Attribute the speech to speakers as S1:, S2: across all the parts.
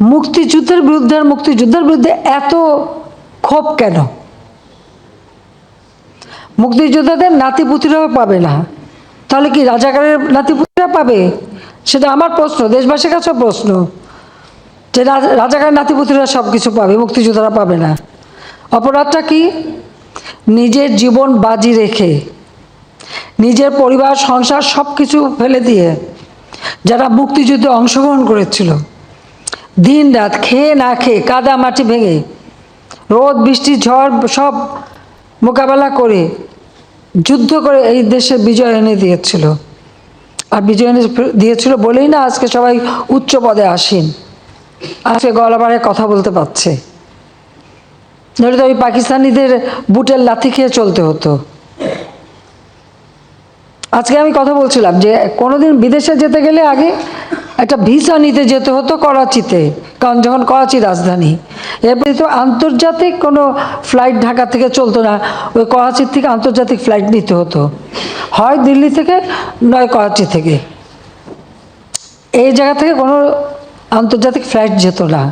S1: মুক্তিযুদ্ধের বিরুদ্ধে আর মুক্তিযুদ্ধের বিরুদ্ধে এত ক্ষোভ কেন? মুক্তিযোদ্ধাদের নাতিপুতিরাও পাবে না। তাহলে কি রাজাকারের নাতিপুতিরা পাবে? সেটা আমার প্রশ্ন, দেশবাসীর কাছেও প্রশ্ন। যে রাজা- রাজাকারের নাতিপুতিরা সব কিছু পাবে, মুক্তিযোদ্ধারা পাবে না। অপরাধটা কি? নিজের জীবন বাজি রেখে, নিজের পরিবার, সংসার সব কিছু ফেলে দিয়ে যারা মুক্তিযুদ্ধে অংশগ্রহণ করেছিল দিন রাত খেয়ে না খেয়ে কাদা মাটি ভেঙে, রোদ, বৃষ্টি, ঝড় সব মোকাবেলা করে যুদ্ধ করে এই দেশে বিজয় এনে দিয়েছিল। আর বিজয় এনে দিয়েছিল বলেই না আজকে সবাই উচ্চ পদে আসেন। আজকে গলাবারে কথা বলতে পারছে। নইলে তো ওই পাকিস্তানিদের বুটের লাথি খেয়ে চলতে হতো। আজকে আমি কথা বলছিলাম যে কোনোদিন বিদেশে যেতে গেলে আগে একটা ভিসা নিতে যেতে হতো করাচিতে, কারণ যখন করাচি রাজধানী এরপরে তো আন্তর্জাতিক কোনো ফ্লাইট ঢাকা থেকে চলতো না, ওই করাচির থেকে আন্তর্জাতিক ফ্লাইট নিতে হতো। হয় দিল্লি থেকে, নয় করাচি থেকে। এই জায়গা থেকে কোনো আন্তর্জাতিক ফ্লাইট যেত না।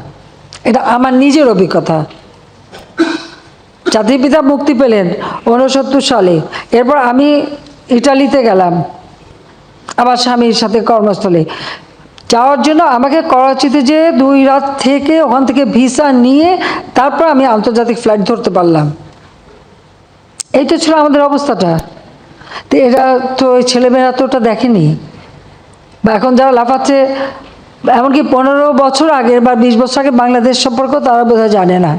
S1: এটা আমার নিজের অভিজ্ঞতা। জাতির পিতা মুক্তি পেলেন ঊনসত্তর সালে। এরপর আমি ইটালিতে গেলাম। আমার স্বামীর সাথে কর্মস্থলে। যাওয়ার জন্য আমাকে করাচিতে যে দুই রাত থেকে ওখান থেকে ভিসা নিয়ে তারপর আমি আন্তর্জাতিক ফ্লাইট ধরতে পারলাম। এই তো ছিল আমাদের অবস্থাটা। তো এরা তো ওই ছেলেমেয়েরা তো ওটা দেখেনি। বা এখন যারা লাফাচ্ছে, এমনকি পনেরো বছর আগের বা বিশ বছর আগে বাংলাদেশ সম্পর্ক তারা বোধহয় জানে না।